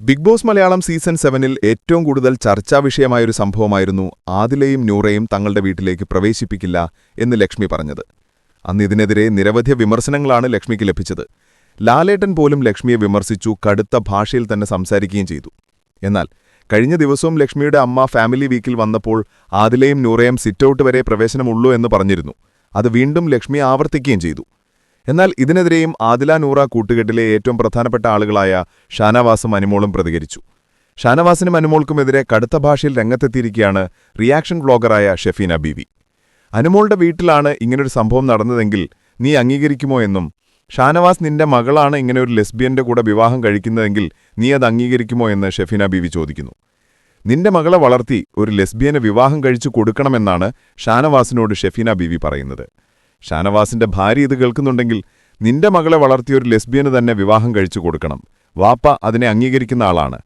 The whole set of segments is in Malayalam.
ബിഗ് ബോസ് മലയാളം സീസൺ സെവനിൽ ഏറ്റവും കൂടുതൽ ചർച്ചാ വിഷയമായൊരു സംഭവമായിരുന്നു ആദിലയും നൂറയും തങ്ങളുടെ വീട്ടിലേക്ക് പ്രവേശിപ്പിക്കില്ല എന്ന് ലക്ഷ്മി പറഞ്ഞത്. അന്ന് ഇതിനെതിരെ നിരവധി വിമർശനങ്ങളാണ് ലക്ഷ്മിക്ക് ലഭിച്ചത്. ലാലേട്ടൻ പോലും ലക്ഷ്മിയെ വിമർശിച്ചു കടുത്ത ഭാഷയിൽ തന്നെ സംസാരിക്കുകയും ചെയ്തു. എന്നാൽ കഴിഞ്ഞ ദിവസവും ലക്ഷ്മിയുടെ അമ്മ ഫാമിലി വീക്കിൽ വന്നപ്പോൾ ആദിലയും നൂറയും സിറ്റൌട്ട് വരെ പ്രവേശനമുള്ളൂ എന്ന് പറഞ്ഞിരുന്നു. അത് വീണ്ടും ലക്ഷ്മി ആവർത്തിക്കുകയും ചെയ്തു. എന്നാൽ ഇതിനെതിരെയും ആദില നൂറ കൂട്ടുകെട്ടിലെ ഏറ്റവും പ്രധാനപ്പെട്ട ആളുകളായ ഷാനവാസും അനുമോളും പ്രതികരിച്ചു. ഷാനവാസിനും അനുമോൾക്കുമെതിരെ കടുത്ത ഭാഷയിൽ രംഗത്തെത്തിയിരിക്കുകയാണ് റിയാക്ഷൻ വ്ളോഗറായ ഷെഫീന ബീവി. അനുമോളുടെ വീട്ടിലാണ് ഇങ്ങനൊരു സംഭവം നടന്നതെങ്കിൽ നീ അംഗീകരിക്കുമോ എന്നും ഷാനവാസ് നിന്റെ മകളാണ് ഇങ്ങനെ ഒരു ലെസ്ബിയന്റെ കൂടെ വിവാഹം കഴിക്കുന്നതെങ്കിൽ നീ അത് അംഗീകരിക്കുമോ എന്ന് ഷെഫീന ബീവി ചോദിക്കുന്നു. നിന്റെ മകളെ വളർത്തി ഒരു ലെസ്ബിയനെ വിവാഹം കഴിച്ചു കൊടുക്കണമെന്നാണ് ഷാനവാസിനോട് ഷെഫീന ബീവി പറയുന്നത്. ഷാനവാസിന്റെ ഭാര്യ ഇത് കേൾക്കുന്നുണ്ടെങ്കിൽ നിന്റെ മകളെ വളർത്തിയ ഒരു ലെസ്ബിയന് തന്നെ വിവാഹം കഴിച്ചു കൊടുക്കണം. വാപ്പ അതിനെ അംഗീകരിക്കുന്ന ആളാണ്.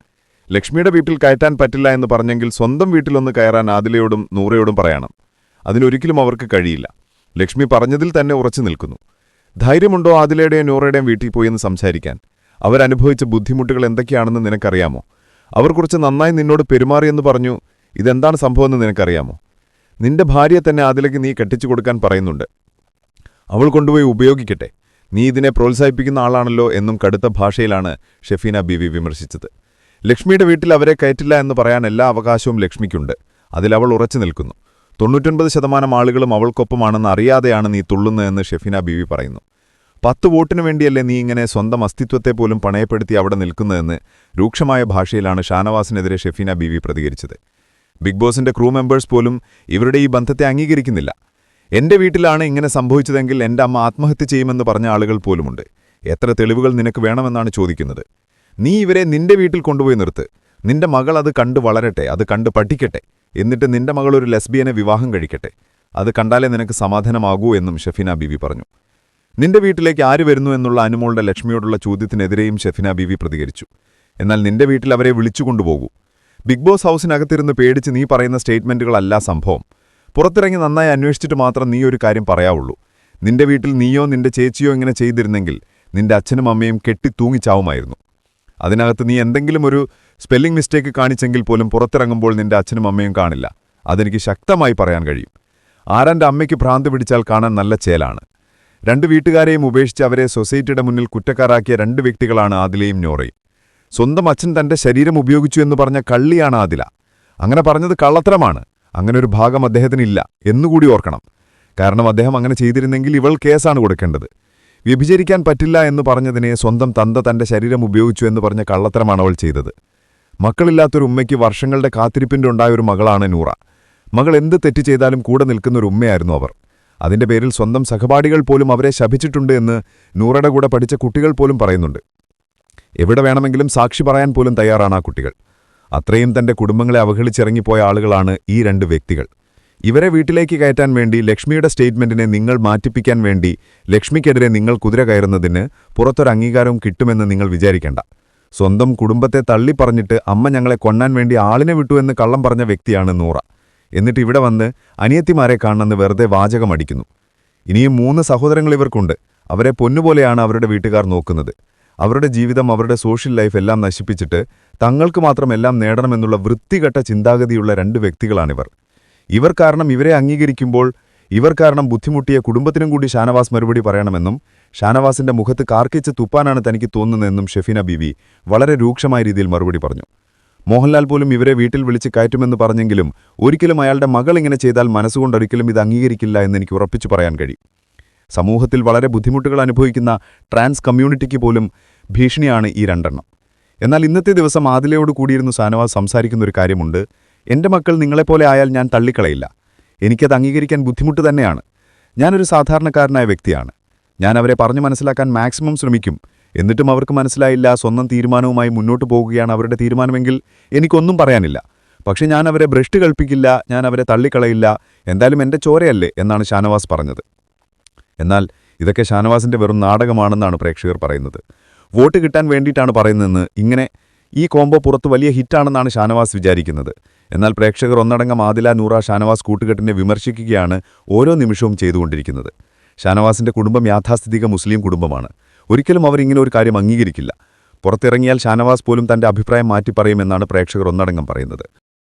ലക്ഷ്മിയുടെ വീട്ടിൽ കയറ്റാൻ പറ്റില്ല എന്ന് പറഞ്ഞെങ്കിൽ സ്വന്തം വീട്ടിലൊന്ന് കയറാൻ ആദിലയോടും നൂറയോടും പറയണം. അതിനൊരിക്കലും അവർക്ക് കഴിയില്ല. ലക്ഷ്മി പറഞ്ഞതിൽ തന്നെ ഉറച്ചു നിൽക്കുന്നു. ധൈര്യമുണ്ടോ ആദിലയുടെയും നൂറയുടെയും വീട്ടിൽ പോയി എന്ന് സംസാരിക്കാൻ? അവരനുഭവിച്ച ബുദ്ധിമുട്ടുകൾ എന്തൊക്കെയാണെന്ന് നിനക്കറിയാമോ? അവർ കുറച്ച് നന്നായി നിന്നോട് പെരുമാറിയെന്ന് പറഞ്ഞു. ഇതെന്താണ് സംഭവമെന്ന് നിനക്കറിയാമോ? നിന്റെ ഭാര്യയെ തന്നെ ആദിലേക്ക് നീ കെട്ടിച്ചു കൊടുക്കാൻ പറയുന്നുണ്ട്. അവൾ കൊണ്ടുപോയി ഉപയോഗിക്കട്ടെ. നീ ഇതിനെ പ്രോത്സാഹിപ്പിക്കുന്ന ആളാണല്ലോ എന്നും കടുത്ത ഭാഷയിലാണ് ഷെഫീന ബിവി വിമർശിച്ചത്. ലക്ഷ്മിയുടെ വീട്ടിൽ അവരെ കയറ്റില്ല എന്ന് പറയാൻ എല്ലാ അവകാശവും ലക്ഷ്മിക്കുണ്ട്. അതിലവൾ ഉറച്ചു നിൽക്കുന്നു. തൊണ്ണൂറ്റൊൻപത് ശതമാനം ആളുകളും അവൾക്കൊപ്പമാണെന്ന് അറിയാതെയാണ് നീ തുള്ളുന്നതെന്ന് ഷെഫീന ബിവി പറയുന്നു. പത്ത് വോട്ടിനു വേണ്ടിയല്ലേ നീ ഇങ്ങനെ സ്വന്തം അസ്തിത്വത്തെ പോലും പണയപ്പെടുത്തി അവിടെ നിൽക്കുന്നതെന്ന് രൂക്ഷമായ ഭാഷയിലാണ് ഷാനവാസിനെതിരെ ഷെഫീന ബിവി പ്രതികരിച്ചത്. ബിഗ് ബോസിന്റെ ക്രൂ മെമ്പേഴ്സ് പോലും ഇവരുടെ ഈ ബന്ധത്തെ അംഗീകരിക്കുന്നില്ല. എന്റെ വീട്ടിലാണ് ഇങ്ങനെ സംഭവിച്ചതെങ്കിൽ എന്റെ അമ്മ ആത്മഹത്യ ചെയ്യുമെന്ന് പറഞ്ഞ ആളുകൾ പോലുമുണ്ട്. എത്ര തെളിവുകൾ നിനക്ക് വേണമെന്നാണ് ചോദിക്കുന്നത്. നീ ഇവരെ നിന്റെ വീട്ടിൽ കൊണ്ടുപോയി നിർത്ത്. നിന്റെ മകൾ അത് കണ്ട് വളരട്ടെ അത് കണ്ട് പഠിക്കട്ടെ. എന്നിട്ട് നിന്റെ മകൾ ഒരു ലെസ്ബിയനെ വിവാഹം കഴിക്കട്ടെ. അത് കണ്ടാലേ നിനക്ക് സമാധാനമാകൂ എന്നും ഷെഫിന ബീവി പറഞ്ഞു. നിന്റെ വീട്ടിലേക്ക് ആര് വരുന്നു എന്നുള്ള അനുമോളുടെ ലക്ഷ്മിയോടുള്ള ചോദ്യത്തിനെതിരെയും ഷെഫിന ബീവി പ്രതികരിച്ചു. എന്നാൽ നിന്റെ വീട്ടിൽ അവരെ വിളിച്ചുകൊണ്ടുപോകൂ ബിഗ് ബോസ് ഹൗസിനകത്തിരുന്ന് പേടിച്ച് നീ പറയുന്ന സ്റ്റേറ്റ്മെന്റുകളല്ല സംഭവം. പുറത്തിറങ്ങി നന്നായി അന്വേഷിച്ചിട്ട് മാത്രം നീ ഒരു കാര്യം പറയാവുള്ളൂ. നിന്റെ വീട്ടിൽ നീയോ നിന്റെ ചേച്ചിയോ ഇങ്ങനെ ചെയ്തിരുന്നെങ്കിൽ നിന്റെ അച്ഛനും അമ്മയും കെട്ടിത്തൂങ്ങിച്ചാവുമായിരുന്നു അതിനകത്ത് നീ എന്തെങ്കിലും ഒരു സ്പെല്ലിംഗ് മിസ്റ്റേക്ക് കാണിച്ചെങ്കിൽ പോലും പുറത്തിറങ്ങുമ്പോൾ നിന്റെ അച്ഛനും അമ്മയും കാണില്ല. അതെനിക്ക് ശക്തമായി പറയാൻ കഴിയും. ആരാന്റെ അമ്മയ്ക്ക് ഭ്രാന്ത് പിടിച്ചാൽ കാണാൻ നല്ല ചേലാണ്. രണ്ട് വീട്ടുകാരെയും ഉപേക്ഷിച്ച് അവരെ സൊസൈറ്റിയുടെ മുന്നിൽ കുറ്റക്കാരാക്കിയ രണ്ട് വ്യക്തികളാണ് ആദിലയും നോറയും. സ്വന്തം അച്ഛൻ തന്റെ ശരീരം ഉപയോഗിച്ചു എന്ന് പറഞ്ഞ കള്ളിയാണ് ആദില. അങ്ങനെ പറഞ്ഞത് കള്ളത്തരമാണ്. അങ്ങനെ ഒരു ഭാഗം അദ്ദേഹത്തിനില്ല എന്നുകൂടി ഓർക്കണം. കാരണം അദ്ദേഹം അങ്ങനെ ചെയ്തിരുന്നെങ്കിൽ ഇവൾ കേസാണ് കൊടുക്കേണ്ടത്. വ്യഭിചരിക്കാൻ പറ്റില്ല എന്ന് പറഞ്ഞതിനെ സ്വന്തം തന്ത തന്റെ ശരീരം ഉപയോഗിച്ചു എന്ന് പറഞ്ഞ കള്ളത്തരമാണ് അവൾ ചെയ്തത്. മക്കളില്ലാത്തൊരു ഉമ്മയ്ക്ക് വർഷങ്ങളുടെ കാത്തിരിപ്പിന്റെ ഉണ്ടായ ഒരു മകളാണ് നൂറ. മകൾ എന്ത് തെറ്റ് ചെയ്താലും കൂടെ നിൽക്കുന്ന ഒരു ഉമ്മയായിരുന്നു അവർ. അതിന്റെ പേരിൽ സ്വന്തം സഹപാഠികൾ പോലും അവരെ ശപിച്ചിട്ടുണ്ട് എന്ന് നൂറയുടെ കൂടെ പഠിച്ച കുട്ടികൾ പോലും പറയുന്നുണ്ട്. എവിടെ വേണമെങ്കിലും സാക്ഷി പറയാൻ പോലും തയ്യാറാണ് ആ കുട്ടികൾ. അത്രയും തന്റെ കുടുംബങ്ങളെ അവഹേളിച്ചിറങ്ങിപ്പോയ ആളുകളാണ് ഈ രണ്ട് വ്യക്തികൾ. ഇവരെ വീട്ടിലേക്ക് കയറ്റാൻ വേണ്ടി ലക്ഷ്മിയുടെ സ്റ്റേറ്റ്മെന്റിനെ നിങ്ങൾ മാറ്റിപ്പിക്കാൻ വേണ്ടി ലക്ഷ്മിക്കെതിരെ നിങ്ങൾ കുതിര കയറുന്നതിന് പുറത്തൊരു അംഗീകാരവും കിട്ടുമെന്ന് നിങ്ങൾ വിചാരിക്കേണ്ട. സ്വന്തം കുടുംബത്തെ തള്ളി പറഞ്ഞിട്ട് അമ്മ ഞങ്ങളെ കൊണ്ണാൻ വേണ്ടി ആളിനെ വിട്ടു എന്ന് കള്ളം പറഞ്ഞ വ്യക്തിയാണ് നൂറ. എന്നിട്ട് ഇവിടെ വന്ന് അനിയത്തിമാരെ കാണണമെന്ന് വെറുതെ വാചകമടിക്കുന്നു ഇനിയും മൂന്ന് സഹോദരങ്ങൾ ഇവർക്കുണ്ട്. അവരെ പൊന്നുപോലെയാണ് അവരുടെ വീട്ടുകാർ നോക്കുന്നത്. അവരുടെ ജീവിതം അവരുടെ സോഷ്യൽ ലൈഫ് എല്ലാം നശിപ്പിച്ചിട്ട് തങ്ങൾക്ക് മാത്രം എല്ലാം നേടണമെന്നുള്ള വൃത്തികെട്ട ചിന്താഗതിയുള്ള രണ്ട് വ്യക്തികളാണിവർ. ഇവർ കാരണം ഇവരെ അംഗീകരിക്കുമ്പോൾ ഇവർ കാരണം ബുദ്ധിമുട്ടിയ കുടുംബത്തിനും കൂടി ഷാനവാസ് മറുപടി പറയണമെന്നും ഷാനവാസിന്റെ മുഖത്ത് കാർക്കിച്ച് തുപ്പാനാണ് തനിക്ക് തോന്നുന്നതെന്നും ഷെഫീന ബീവി വളരെ രൂക്ഷമായ രീതിയിൽ മറുപടി പറഞ്ഞു. മോഹൻലാൽ പോലും ഇവരെ വീട്ടിൽ വിളിച്ച് കയറ്റുമെന്ന് പറഞ്ഞെങ്കിലും ഒരിക്കലും അയാളുടെ മകൾ ഇങ്ങനെ ചെയ്താൽ മനസ്സുകൊണ്ടൊരിക്കലും ഇത് അംഗീകരിക്കില്ല എന്നെനിക്ക് ഉറപ്പിച്ചു പറയാൻ കഴിയും. സമൂഹത്തിൽ വളരെ ബുദ്ധിമുട്ടുകൾ അനുഭവിക്കുന്ന ട്രാൻസ് കമ്മ്യൂണിറ്റിക്ക് പോലും ഭീഷണിയാണ് ഈ രണ്ടെണ്ണം. എന്നാൽ ഇന്നത്തെ ദിവസം ആദിലയോട് കൂടിയിരുന്ന് സാനവാസ് സംസാരിക്കുന്ന ഒരു കാര്യമുണ്ട്. എന്റെ മക്കൾ നിങ്ങളെപ്പോലെ ആയാൽ ഞാൻ തള്ളിക്കളയില്ല. എനിക്കത് അംഗീകരിക്കാൻ ബുദ്ധിമുട്ട് തന്നെയാണ്. ഞാനൊരു സാധാരണക്കാരനായ വ്യക്തിയാണ്. ഞാൻ അവരെ പറഞ്ഞു മനസ്സിലാക്കാൻ മാക്സിമം ശ്രമിക്കും. എന്നിട്ടും അവർക്ക് മനസ്സിലായില്ല സ്വന്തം തീരുമാനവുമായി മുന്നോട്ട് പോകുകയാണ് അവരുടെ തീരുമാനമെങ്കിൽ എനിക്കൊന്നും പറയാനില്ല. പക്ഷേ ഞാൻ അവരെ ഭ്രഷ്ട് കൽപ്പിക്കില്ല ഞാൻ അവരെ തള്ളിക്കളയില്ല എന്തായാലും എന്റെ ചോരയല്ലേ എന്നാണ് ഷാനവാസ് പറഞ്ഞത്. എന്നാൽ ഇതൊക്കെ ഷാനവാസിന്റെ വെറും നാടകമാണെന്നാണ് പ്രേക്ഷകർ പറയുന്നത്. വോട്ട് കിട്ടാൻ വേണ്ടിയിട്ടാണ് പറയുന്നതെന്ന് ഇങ്ങനെ ഈ കോംബോ പുറത്ത് വലിയ ഹിറ്റാണെന്നാണ് ഷാനവാസ് വിചാരിക്കുന്നത്. എന്നാൽ പ്രേക്ഷകർ ഒന്നടങ്കം ആദില നൂറ ഷാനവാസ് കൂട്ടുകെട്ടിനെ വിമർശിക്കുകയാണ് ഓരോ നിമിഷവും ചെയ്തുകൊണ്ടിരിക്കുന്നത്. ഷാനവാസിന്റെ കുടുംബം യാഥാസ്ഥിതിക മുസ്ലിം കുടുംബമാണ്. ഒരിക്കലും അവർ ഇങ്ങനെ ഒരു കാര്യം അംഗീകരിക്കില്ല. പുറത്തിറങ്ങിയാൽ ഷാനവാസ് പോലും തന്റെ അഭിപ്രായം മാറ്റി പറയുമെന്നാണ് പ്രേക്ഷകർ ഒന്നടങ്കം പറയുന്നത്.